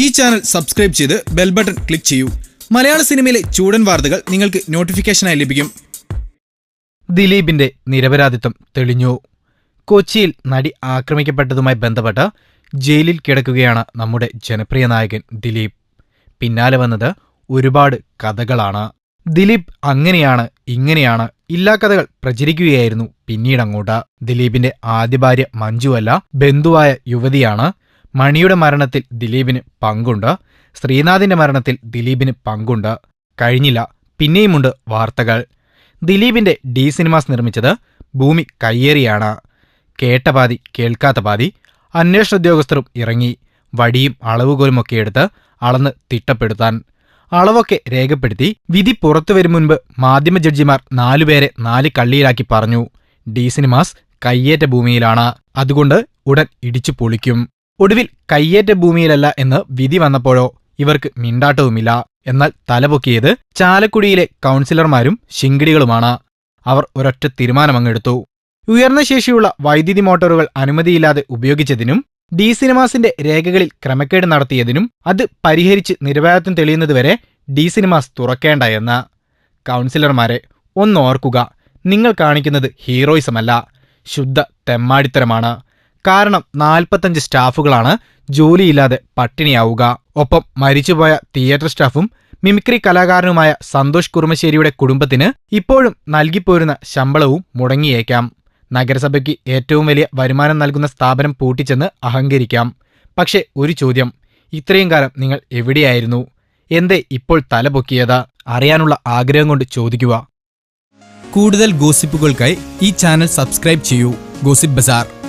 ഈ channel subscribe ചെയ്ത് bell button click ചെയ്യൂ. മലയാള സിനിമയിലെ ചൂടൻ വാർത്തകൾ നിങ്ങൾക്ക് നോട്ടിഫിക്കേഷനായി ലഭിക്കും. ദിലീപിന്റെ നിരപരാധിത്വം തെളിഞ്ഞു. കൊച്ചിയിൽ നടി ആക്രമിക്കപ്പെട്ടതുമായി ബന്ധപ്പെട്ട് ജയിലിൽ കിടക്കുകയാണ് നമ്മുടെ ജനപ്രിയ നായകൻ ദിലീപ്. പിന്നാലെ വന്നത് ഒരുപാട് കഥകളാണ്. ദിലീപ് അങ്ങനെയാണ് ഇങ്ങനെയാണ് ഇല്ലാ കഥകൾ പ്രചരിക്കുകയായിരുന്നു പിന്നീട് അങ്ങോട്ട് ദിലീപിന്റെ ആദ്യ ഭാര്യ മഞ്ജുവല്ല ബന്ധുവായ യുവതിയാണ് മണിയുടെ മരണത്തിൽ ദിലീപിന് പങ്കുണ്ട്. ശ്രീനാഥിന്റെ മരണത്തിൽ ദിലീപിന് പങ്കുണ്ട്. കഴിഞ്ഞില്ല പിന്നെയുമുണ്ട് വാർത്തകൾ. ദിലീപിന്റെ ഡി സിനിമാസ് നിർമ്മിച്ചത് ഭൂമി കയ്യേറിയാണ്. കേട്ട പാതി കേൾക്കാത്ത പാതി അന്വേഷണ ഉദ്യോഗസ്ഥരും ഇറങ്ങി. വടിയും അളവുകോലുമൊക്കെ എടുത്ത് അളന്ന് തിട്ടപ്പെടുത്താൻ. അളവൊക്കെ രേഖപ്പെടുത്തി വിധി പുറത്തു വരും മുൻപ് മാധ്യമ ജഡ്ജിമാർ നാലുപേരെ നാല് കള്ളിയിലാക്കി പറഞ്ഞു. ഡി സിനിമാസ് കയ്യേറ്റ ഭൂമിയിലാണ്. അതുകൊണ്ട് ഉടൻ ഇടിച്ചു പൊളിക്കും. ഒടുവിൽ കയ്യേറ്റ ഭൂമിയിലല്ല എന്ന് വിധി വന്നപ്പോഴോ ഇവർക്ക് മിണ്ടാട്ടവുമില്ല. എന്നാൽ തലപൊക്കിയത് ചാലക്കുടിയിലെ കൗൺസിലർമാരും ശിങ്കിടികളുമാണ്. അവർ ഒരൊറ്റ തീരുമാനമങ്ങെടുത്തു. ഉയർന്ന ശേഷിയുള്ള വൈദ്യുതി മോട്ടോറുകൾ അനുമതിയില്ലാതെ ഉപയോഗിച്ചതിനും ഡി സിനിമാസിന്റെ രേഖകളിൽ ക്രമക്കേട് നടത്തിയതിനും അത് പരിഹരിച്ച് നിരപരാധം തെളിയുന്നതുവരെ ഡി സിനിമാസ് തുറക്കേണ്ട എന്ന് കൗൺസിലർമാരെ ഒന്നോർക്കുക നിങ്ങൾ കാണിക്കുന്നത് ഹീറോയിസമല്ല ശുദ്ധ തെമ്മാടിത്തരമാണ്. കാരണം നാൽപ്പത്തഞ്ച് സ്റ്റാഫുകളാണ് ജോലിയില്ലാതെ പട്ടിണിയാവുക. ഒപ്പം മരിച്ചുപോയ തിയേറ്റർ സ്റ്റാഫും മിമിക്രി കലാകാരനുമായ സന്തോഷ് കുറുമശ്ശേരിയുടെ കുടുംബത്തിന് ഇപ്പോഴും നൽകിപ്പോരുന്ന ശമ്പളവും മുടങ്ങിയേക്കാം. നഗരസഭയ്ക്ക് ഏറ്റവും വലിയ വരുമാനം നൽകുന്ന സ്ഥാപനം പൂട്ടിച്ചെന്ന് അഹങ്കരിക്കാം. പക്ഷേ ഒരു ചോദ്യം ഇത്രയും കാലം നിങ്ങൾ എവിടെയായിരുന്നു? എന്തേ ഇപ്പോൾ തലപൊക്കിയത്? അറിയാനുള്ള ആഗ്രഹം കൊണ്ട് ചോദിക്കുക. കൂടുതൽ ഗോസിപ്പുകൾക്കായി ഈ ചാനൽ സബ്സ്ക്രൈബ് ചെയ്യൂ. Gossip bazaar.